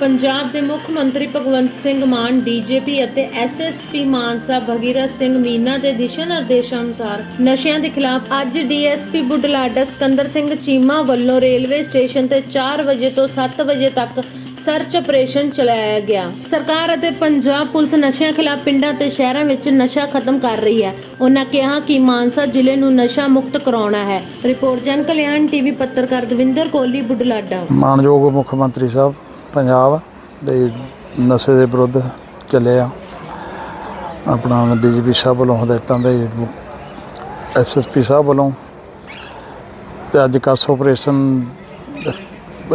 ਪੰਜਾਬ ਦੇ ਮੁੱਖ ਮੰਤਰੀ ਭਗਵੰਤ ਸਿੰਘ ਮਾਨ, ਡੀਜੀਪੀ ਅਤੇ ਐਸਐਸਪੀ ਮਾਨਸਾ ਭਗੀਰਥ ਸਿੰਘ ਮੀਨਾ ਦੇ ਦਿਸ਼ਾ ਨਿਰਦੇਸ਼ਾਂ ਅਨੁਸਾਰ ਨਸ਼ਿਆਂ ਦੇ ਖਿਲਾਫ ਅੱਜ ਡੀਐਸਪੀ ਬੁਢਲਾਡਾ ਸਿਕੰਦਰ ਸਿੰਘ ਚੀਮਾ ਵੱਲੋਂ ਰੇਲਵੇ ਸਟੇਸ਼ਨ ਤੇ 4 ਵਜੇ ਤੋਂ 7 ਵਜੇ ਤੱਕ ਸਰਚ ਆਪਰੇਸ਼ਨ ਚਲਾਇਆ ਗਿਆ। ਸਰਕਾਰ ਅਤੇ ਪੰਜਾਬ ਪੁਲਿਸ ਨਸ਼ਿਆਂ ਖਿਲਾਫ ਪਿੰਡਾਂ ਤੇ ਸ਼ਹਿਰਾਂ ਵਿੱਚ ਨਸ਼ਾ ਖਤਮ ਕਰ ਰਹੀ ਹੈ। ਉਹਨਾਂ ਕਿਹਾ ਕਿ ਮਾਨਸਾ ਜ਼ਿਲ੍ਹੇ ਨੂੰ ਨਸ਼ਾ ਮੁਕਤ ਕਰਾਉਣਾ ਹੈ। ਰਿਪੋਰਟ ਜਨ ਕਲਿਆਣ ਟੀਵੀ ਪੱਤਰਕਾਰ ਦਵਿੰਦਰ ਕੋਹਲੀ, ਬੁਢਲਾਡਾ। ਮਾਨਯੋਗ ਮੁੱਖ ਮੰਤਰੀ ਸਾਹਿਬ ਪੰਜਾਬ ਦੇ ਨਸ਼ੇ ਦੇ ਵਿਰੁੱਧ ਚੱਲੇ ਆ। ਆਪਣਾ ਬੀਜੇਪੀ ਸਾਹਿਬ ਵੱਲੋਂ ਹਦਾਇਤਾਂ ਦੇ ਐਸਐਸਪੀ ਸਾਹਿਬ ਵੱਲੋਂ ਤੇ ਅੱਜ ਕਾਸ ਆਪਰੇਸ਼ਨ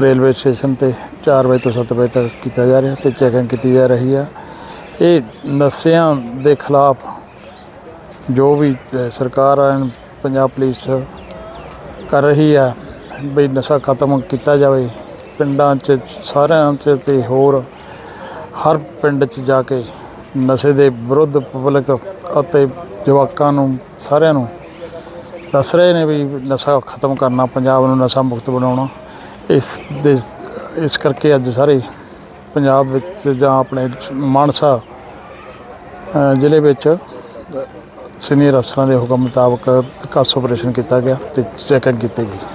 ਰੇਲਵੇ ਸਟੇਸ਼ਨ ਤੇ 4 ਵਜੇ ਤੋਂ 7 ਵਜੇ ਤੱਕ ਕੀਤਾ ਜਾ ਰਿਹਾ ਤੇ ਚੈਕਿੰਗ ਕੀਤੀ ਜਾ ਰਹੀ ਆ। ਇਹ ਨਸ਼ਿਆਂ ਦੇ ਖਿਲਾਫ ਜੋ ਵੀ ਸਰਕਾਰ ਐਂਡ ਪੰਜਾਬ ਪੁਲਿਸ ਕਰ ਰਹੀ ਆ ਵੀ ਨਸ਼ਾ ਖਤਮ ਕੀਤਾ ਜਾਵੇ। ਪਿੰਡਾਂ 'ਚ, ਸਾਰਿਆਂ 'ਚ ਤੇ ਹੋਰ ਹਰ ਪਿੰਡ 'ਚ ਜਾ ਕੇ ਨਸ਼ੇ ਦੇ ਵਿਰੁੱਧ ਪਬਲਿਕ ਅਤੇ ਜਵਾਕਾਂ ਨੂੰ, ਸਾਰਿਆਂ ਨੂੰ ਦੱਸ ਰਹੇ ਨੇ ਵੀ ਨਸ਼ਾ ਖਤਮ ਕਰਨਾ, ਪੰਜਾਬ ਨੂੰ ਨਸ਼ਾ ਮੁਕਤ ਬਣਾਉਣਾ। ਇਸ ਦੇ, ਇਸ ਕਰਕੇ ਅੱਜ ਸਾਰੇ ਪੰਜਾਬ ਵਿੱਚ ਜਾਂ ਆਪਣੇ ਮਾਨਸਾ ਜ਼ਿਲ੍ਹੇ ਵਿੱਚ ਸੀਨੀਅਰ ਅਫਸਰਾਂ ਦੇ ਹੁਕਮ ਮੁਤਾਬਕ ਕਾਸ ਆਪਰੇਸ਼ਨ ਕੀਤਾ ਗਿਆ ਤੇ ਚੈਕਿੰਗ ਕੀਤੀ ਗਈ।